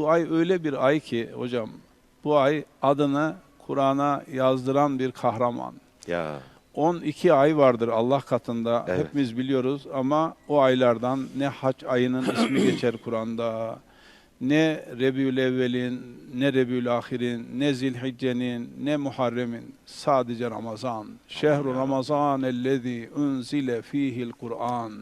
Bu ay öyle bir ay ki hocam, bu ay adını Kur'an'a yazdıran bir kahraman. Ya 12 ay vardır Allah katında. Evet. Hepimiz biliyoruz ama o aylardan ne hac ayının ismi geçer Kur'an'da. Ne Rebiül Evvel'in, ne Rebiül Ahir'in, ne Zilhicce'nin, ne Muharrem'in. Sadece Ramazan. Şehru Ramazan ellezî unzile fîhil Kur'an.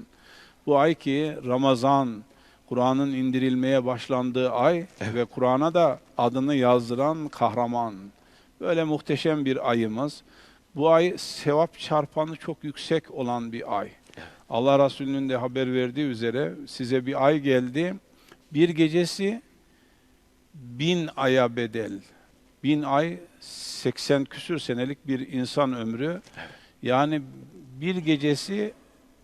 Bu ay ki Ramazan, Kur'an'ın indirilmeye başlandığı ay ve Kur'an'a da adını yazdıran kahraman. Böyle muhteşem bir ayımız. Bu ay sevap çarpanı çok yüksek olan bir ay. Allah Resulü'nün de haber verdiği üzere size bir ay geldi. Bir gecesi bin aya bedel. Bin ay 80 küsür senelik bir insan ömrü. Yani bir gecesi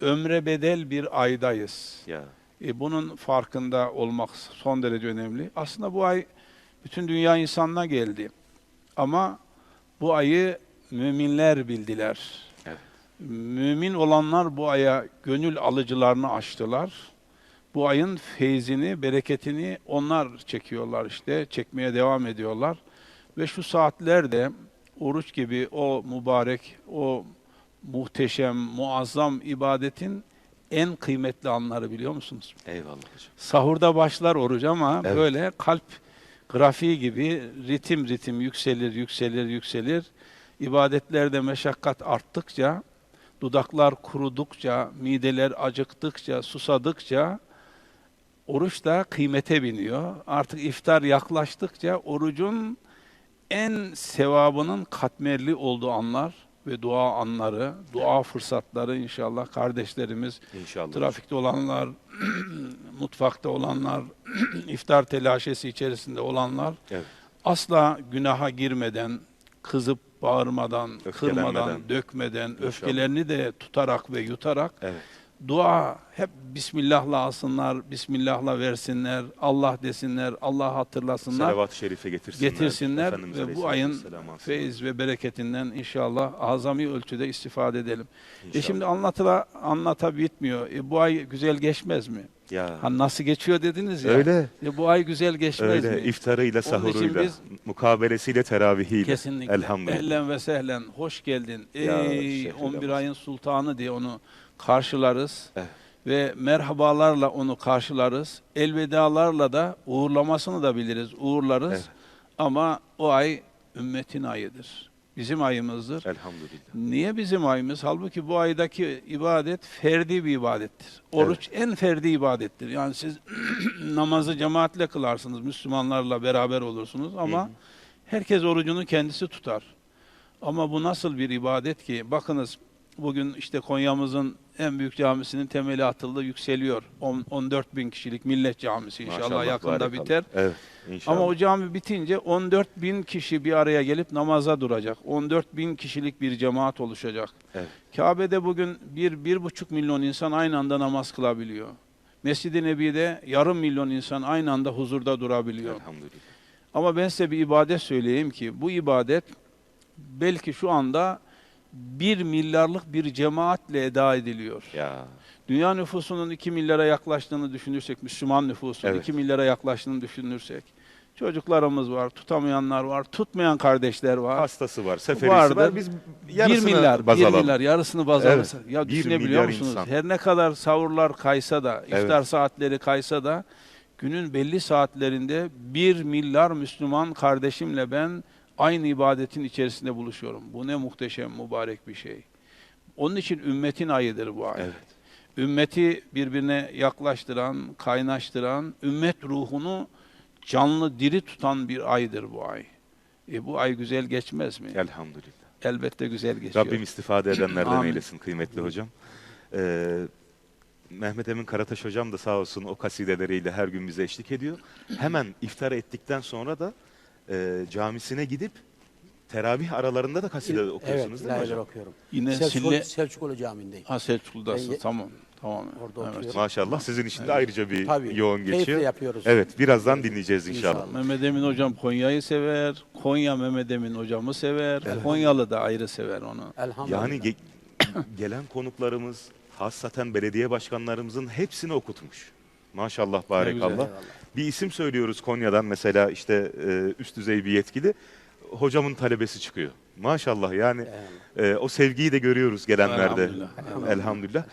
ömre bedel bir aydayız. ya E, bunun farkında olmak son derece önemli. Aslında bu ay bütün dünya insanına geldi. Ama bu ayı müminler bildiler. Evet. Mümin olanlar bu aya gönül alıcılarını açtılar. Bu ayın feyzini, bereketini onlar çekiyorlar işte, çekmeye devam ediyorlar. Ve şu saatlerde oruç gibi o mübarek, o muhteşem, muazzam ibadetin en kıymetli anları biliyor musunuz? eyvallah hocam. Sahurda başlar oruç ama Evet. böyle kalp grafiği gibi ritim ritim yükselir, yükselir, yükselir. İbadetlerde meşakkat arttıkça, dudaklar kurudukça, mideler acıktıkça, susadıkça oruç da kıymete biniyor. Artık iftar yaklaştıkça orucun en sevabının katmerli olduğu anlar ve dua anları, dua fırsatları inşallah kardeşlerimiz İnşallah. Trafikte olanlar, mutfakta olanlar, iftar telaşesi içerisinde olanlar Evet. asla günaha girmeden, kızıp bağırmadan, kırmadan, dökmeden, öfkelerini de tutarak ve yutarak Evet. Dua hep Bismillah'la alsınlar, Bismillah'la versinler, Allah desinler, Allah hatırlasınlar Salavat-ı şerife getirsinler. getirsinler Efendimiz ve bu ayın feyiz ve bereketinden inşallah azami ölçüde istifade edelim. E İnşallah. şimdi anlatıla anlata bitmiyor. E bu ay güzel geçmez mi? ya Ha nasıl geçiyor dediniz ya. öyle E bu ay güzel geçmez öyle mi? iftarıyla sahuruyla biz- mukabelesiyle teravihiyle Kesinlikle. elhamdülillah. Ehlen ve sehlen. Hoş geldin. Ya Ey şehri 11 Ramazan. ayın sultanı diye onu karşılarız. Evet. Ve merhabalarla onu karşılarız. Elvedalarla da uğurlamasını da biliriz, uğurlarız. Evet. Ama o ay ümmetin ayıdır. Bizim ayımızdır. Elhamdülillah. Niye bizim ayımız? Halbuki bu aydaki ibadet ferdi bir ibadettir. Oruç en ferdi ibadettir. Yani siz namazı cemaatle kılarsınız, Müslümanlarla beraber olursunuz ama herkes orucunu kendisi tutar. Ama bu nasıl bir ibadet ki? Bakınız bugün işte Konya'mızın en büyük camisinin temeli atıldı, yükseliyor. On- 14 bin kişilik millet camisi inşallah Maşallah, yakında biter. Evet. İnşallah. Ama o cami bitince 14 bin kişi bir araya gelip namaza duracak. 14 bin kişilik bir cemaat oluşacak. Evet. Kabe'de bugün bir, bir buçuk milyon insan aynı anda namaz kılabiliyor. Mescid-i Nebi'de yarım milyon insan aynı anda huzurda durabiliyor. Elhamdülillah. Ama ben size bir ibadet söyleyeyim ki bu ibadet belki şu anda bir milyarlık bir cemaatle eda ediliyor. Ya Dünya nüfusunun 2 milyara yaklaştığını düşünürsek, Müslüman nüfusun Evet. 2 milyara yaklaştığını düşünürsek, çocuklarımız var, tutamayanlar var, tutmayan kardeşler var. hastası var, seferisi Vardır. var. Biz 1 yarısını milyar, baz 1 alalım. milyar yarısını baz Evet. Ya düşünebiliyor musunuz? insan. Her ne kadar savurlar kaysa da, Evet. iftar saatleri kaysa da günün belli saatlerinde 1 milyar Müslüman kardeşimle ben aynı ibadetin içerisinde buluşuyorum. Bu ne muhteşem, mübarek bir şey. Onun için ümmetin ayıdır bu ay. Evet. Ümmeti birbirine yaklaştıran, kaynaştıran, ümmet ruhunu canlı, diri tutan bir aydır bu ay. E bu ay güzel geçmez mi? Elhamdülillah. Elbette güzel geçiyor. Rabbim istifade edenlerden eylesin kıymetli hocam. Ee, Mehmet Emin Karataş hocam da sağ olsun o kasideleriyle her gün bize eşlik ediyor. Hemen iftar ettikten sonra da e, camisine gidip teravih aralarında da kaside okuyorsunuz Evet, değil mi ilahiler hocam? okuyorum. Yine Selçuklu, Sille... Selçuklu Camii'ndeyim. Ha Selçuklu'dasın. Ben Tamam. Tamam. Orada evet. oturuyorum. Maşallah sizin için de ayrıca bir Tabii, yoğun keyifle geçiyor. yapıyoruz. Evet birazdan dinleyeceğiz inşallah. İnşallah. Mehmet Emin hocam Konya'yı sever. Konya Mehmet Emin hocamı sever. Konyalı da ayrı sever onu. Elhamdülillah. Yani ge- gelen konuklarımız, hassaten belediye başkanlarımızın hepsini okutmuş. Maşallah barekallah. Eyvallah. Bir isim söylüyoruz Konya'dan mesela işte e, üst düzey bir yetkili. Hocamın talebesi çıkıyor. Maşallah yani e, o sevgiyi de görüyoruz gelenlerde. Elhamdülillah. Elhamdülillah.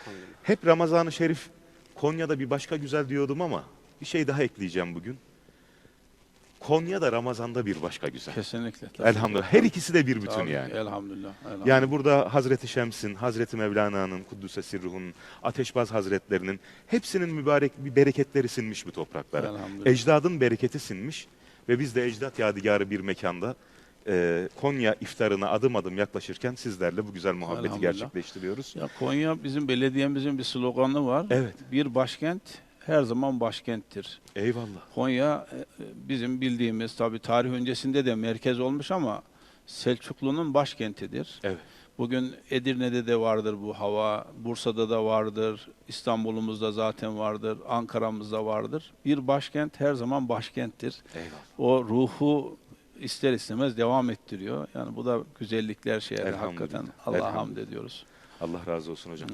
Hep Ramazan-ı Şerif Konya'da bir başka güzel diyordum ama bir şey daha ekleyeceğim bugün. Konya'da Ramazan'da bir başka güzel. Kesinlikle. tabii. Elhamdülillah. Her ikisi de bir bütün Tabii, yani. Elhamdülillah. elhamdülillah. Yani burada Hazreti Şems'in, Hazreti Mevlana'nın, Kuddüs'e sirruhun, Ateşbaz Hazretlerinin hepsinin mübarek bir bereketleri sinmiş bu topraklara. Elhamdülillah. Ecdadın bereketi sinmiş ve biz de ecdat yadigarı bir mekanda e, Konya iftarına adım adım yaklaşırken sizlerle bu güzel muhabbeti gerçekleştiriyoruz. Ya Konya bizim belediyemizin bir sloganı var. Evet. Bir başkent her zaman başkenttir. Eyvallah. Konya e, bizim bildiğimiz tabi tarih öncesinde de merkez olmuş ama Selçuklu'nun başkentidir. Evet. Bugün Edirne'de de vardır bu hava, Bursa'da da vardır, İstanbul'umuzda zaten vardır, Ankara'mızda vardır. Bir başkent her zaman başkenttir. Eyvallah. O ruhu ister istemez devam ettiriyor. Yani bu da güzellikler Elhamdülillah. hakikaten. Allah'a hamd ediyoruz. Allah razı olsun hocam.